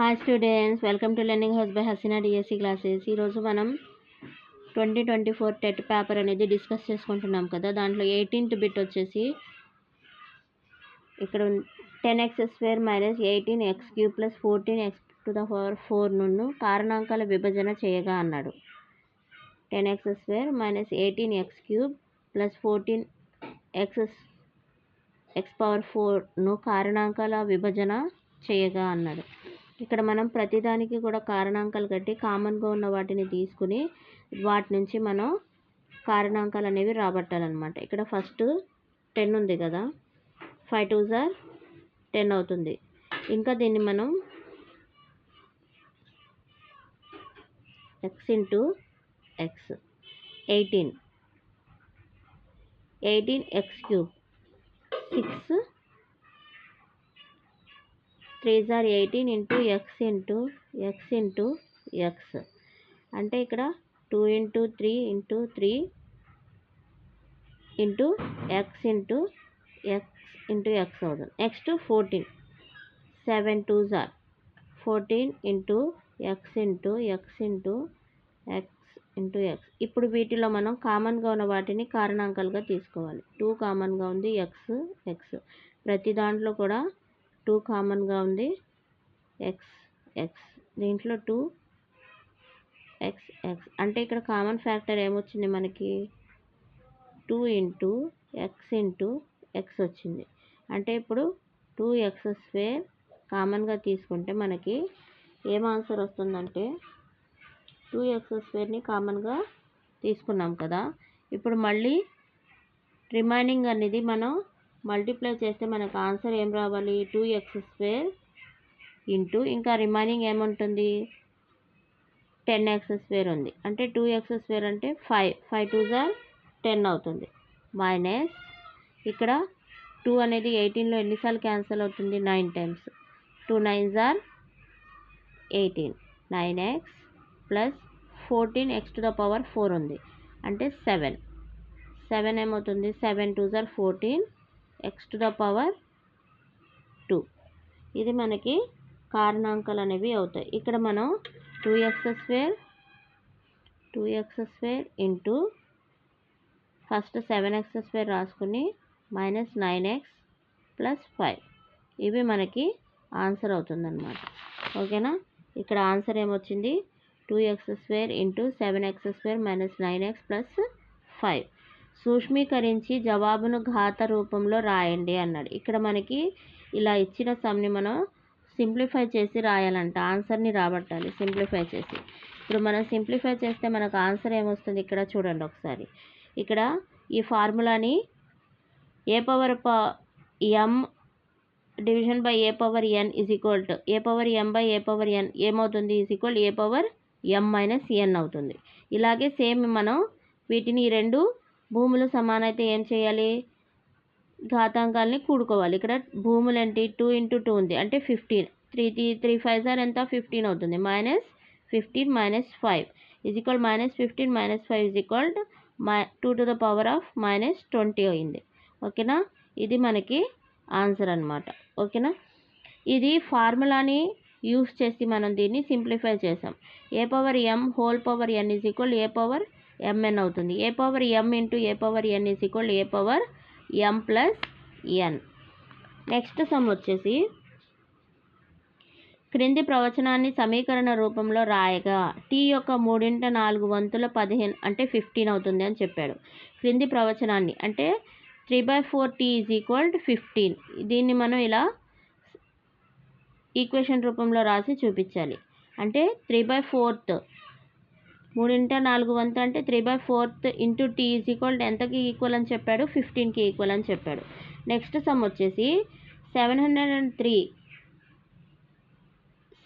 Hi students welcome to learning house by Hasina DSC classes ఈరోజు మనం twenty twenty four TET paper అనేది discuss చేసుకుంటున్నాం కదా. దాంట్లో ఎయిటీన్త్ బిట్ వచ్చేసి ఇక్కడ ten x square minus eighteen x cube plus fourteen x to the power four నుండి కారణాంకాల విభజన చేయగా అన్నాడు. Ten x square minus eighteen x cube plus fourteen x x power ఫోర్ను కారణాంకాల విభజన చేయగా అన్నాడు. ఇక్కడ మనం ప్రతిదానికి కూడా కారణాంకాలు కట్టి కామన్గా ఉన్న వాటిని తీసుకుని వాటి నుంచి మనం కారణాంకాలు అనేవి రాబట్టాలన్నమాట. ఇక్కడ ఫస్ట్ టెన్ ఉంది కదా. ఫైవ్ టూ జార్ టెన్ అవుతుంది. ఇంకా దీన్ని మనం x into x eighteen. Eighteen x cube. Six three are eighteen into x into x into x. అంటే ఇక్కడ two into three into three into x into x into x అవుతుంది next fourteen. Seven two are. Fourteen into x into x into x into x. ఇప్పుడు వీటిలో మనం కామన్గా ఉన్న వాటిని కారణాంకాలుగా తీసుకోవాలి. టూ కామన్గా ఉంది ఎక్స్ ఎక్స్. ప్రతి దాంట్లో కూడా టూ కామన్గా ఉంది. ఎక్స్ ఎక్స్ దీంట్లో టూ. ఎక్స్ ఎక్స్ అంటే ఇక్కడ కామన్ ఫ్యాక్టర్ ఏమొచ్చింది మనకి? Two into x into x వచ్చింది. అంటే ఇప్పుడు టూ ఎక్స్ స్క్వేర్ కామన్గా తీసుకుంటే మనకి ఏం ఆన్సర్ వస్తుందంటే టూ ఎక్స్ స్క్వేర్ని కామన్గా తీసుకున్నాం కదా. ఇప్పుడు మళ్ళీ రిమైనింగ్ అనేది మనం మల్టిప్లై చేస్తే మనకు ఆన్సర్ ఏం రావాలి? టూ ఎక్స్ స్క్వేర్ ఇంటూ ఇంకా రిమైనింగ్ ఏముంటుంది? టెన్ ఎక్స్ స్క్వేర్ ఉంది. అంటే టూ ఎక్స్ స్క్వేర్ అంటే five. Five two are ten అవుతుంది. మైనస్ ఇక్కడ టూ అనేది ఎయిటీన్లో ఎన్నిసార్లు క్యాన్సిల్ అవుతుంది? Nine times. Two nine are eighteen. Nine x plus fourteen x to the power four ఉంది. అంటే సెవెన్. సెవెన్ ఏమవుతుంది? Seven two are fourteen x to the power two ఇది మనకి కారణాంకాలు అనేవి అవుతాయి. ఇక్కడ మనం two x square two x square into first seven x square రాసుకుని minus nine x plus five ఇవి మనకి ఆన్సర్ అవుతుందన్నమాట. ఓకేనా? ఇక్కడ ఆన్సర్ ఏమొచ్చింది? Two x square into seven x square minus nine x plus five సూక్ష్మీకరించి జవాబును ఘాత రూపంలో రాయండి అన్నాడు. ఇక్కడ మనకి ఇలా ఇచ్చిన సమ్ని మనం సింప్లిఫై చేసి రాయాలంట. ఆన్సర్ని రాబట్టాలి. సింప్లిఫై చేసి. ఇప్పుడు మనం సింప్లిఫై చేస్తే మనకు ఆన్సర్ ఏమొస్తుంది? ఇక్కడ చూడండి ఒకసారి. ఇక్కడ ఈ ఫార్ములాని ఏ పవర్ ప m division by a power n is equal to a power m by a power n ఏమవుతుంది? Is equal a power m minus n అవుతుంది. ఇలాగే సేమ్ మనం వీటిని ఈ రెండు భూములు సమానైతే ఏం చేయాలి? ఘాతాంకాలని కూడుకోవాలి. ఇక్కడ భూములు ఏంటి? టూ ఇంటూ టూ ఉంది. అంటే fifteen three three three five sir ఎంత? ఫిఫ్టీన్ అవుతుంది. Minus fifteen minus five is equal minus fifteen minus five is equal my two to the power of minus twenty అయింది. ఓకేనా? ఇది మనకి ఆన్సర్ అనమాట ఓకేనా? ఇది ఫార్ములాని యూస్ చేసి మనం దీన్ని సింప్లిఫై చేసాం. A power m whole power n is equal a power m n అవుతుంది. A power m into a power n ఈ equal a power m plus n next sum వచ్చేసి క్రింది ప్రవచనాన్ని సమీకరణ రూపంలో రాయగా టీ యొక్క మూడింట నాలుగు వంతుల పదిహేను అంటే ఫిఫ్టీన్ అవుతుంది అని చెప్పాడు. క్రింది ప్రవచనాన్ని అంటే three by four t is equal fifteen దీన్ని మనం ఇలా ఈక్వేషన్ రూపంలో రాసి చూపించాలి. అంటే త్రీ బై ఫోర్త్ మూడింట నాలుగు వంతు అంటే three by fourth into t is equal ఎంతకి ఈక్వల్ అని చెప్పాడు? ఫిఫ్టీన్కి ఈక్వల్ అని చెప్పాడు. నెక్స్ట్ సమ్ వచ్చేసి seven hundred and three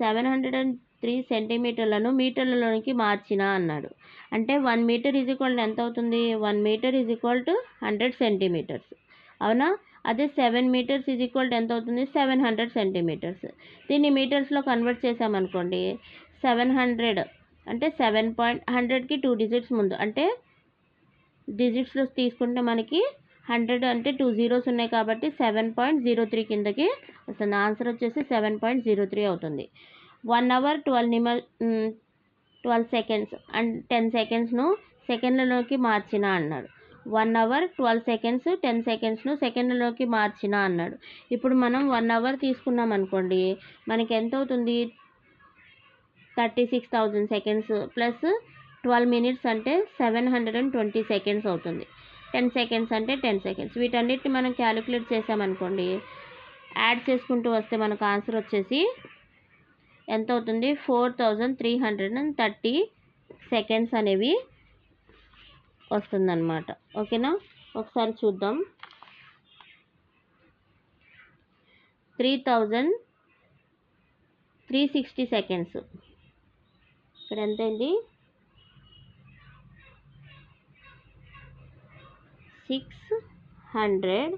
seven hundred and three సెంటీమీటర్లను మీటర్లలోనికి మార్చిన అన్నాడు. అంటే వన్ మీటర్ ఈజ్ ఈక్వల్ ఎంత అవుతుంది? One metre is equal to hundred centimetres అవునా? అదే సెవెన్ మీటర్స్ ఈజ్ ఈక్వల్ ఎంత అవుతుంది? సెవెన్ హండ్రెడ్ సెంటీమీటర్స్ దీన్ని మీటర్స్లో కన్వర్ట్ చేసామనుకోండి సెవెన్ హండ్రెడ్ అంటే సెవెన్ పాయింట్ హండ్రెడ్కి టూ డిజిట్స్ ముందు. అంటే డిజిట్స్లో తీసుకుంటే మనకి హండ్రెడ్ అంటే టూ జీరోస్ ఉన్నాయి కాబట్టి సెవెన్ పాయింట్ జీరో త్రీ కిందకి వస్తుంది ఆన్సర్ వచ్చేసి సెవెన్ పాయింట్ జీరో త్రీ అవుతుంది. వన్ అవర్ ట్వెల్వ్ నిమ ట్వెల్వ్ సెకండ్స్ అండ్ టెన్ సెకండ్స్ను సెకండ్లలోకి మార్చిన అన్నాడు. One hour twelve seconds ten సెకండ్స్ను సెకండ్లలోకి మార్చిన అన్నాడు. ఇప్పుడు మనం వన్ అవర్ తీసుకున్నాం అనుకోండి మనకి ఎంత అవుతుంది? Thirty six thousand seconds plus twelve minutes అంటే seven hundred and twenty seconds అవుతుంది. టెన్ సెకండ్స్ అంటే టెన్ సెకండ్స్. వీటన్నిటిని మనం క్యాలిక్యులేట్ చేసామనుకోండి యాడ్ చేసుకుంటూ వస్తే మనకు ఆన్సర్ వచ్చేసి ఎంత అవుతుంది? Four thousand three hundred and thirty seconds అనేవి వస్తుందన్నమాట. ఓకేనా? ఒకసారి చూద్దాం. Three thousand three sixty seconds. ఇక్కడ ఎంతైంది సిక్స్ హండ్రెడ్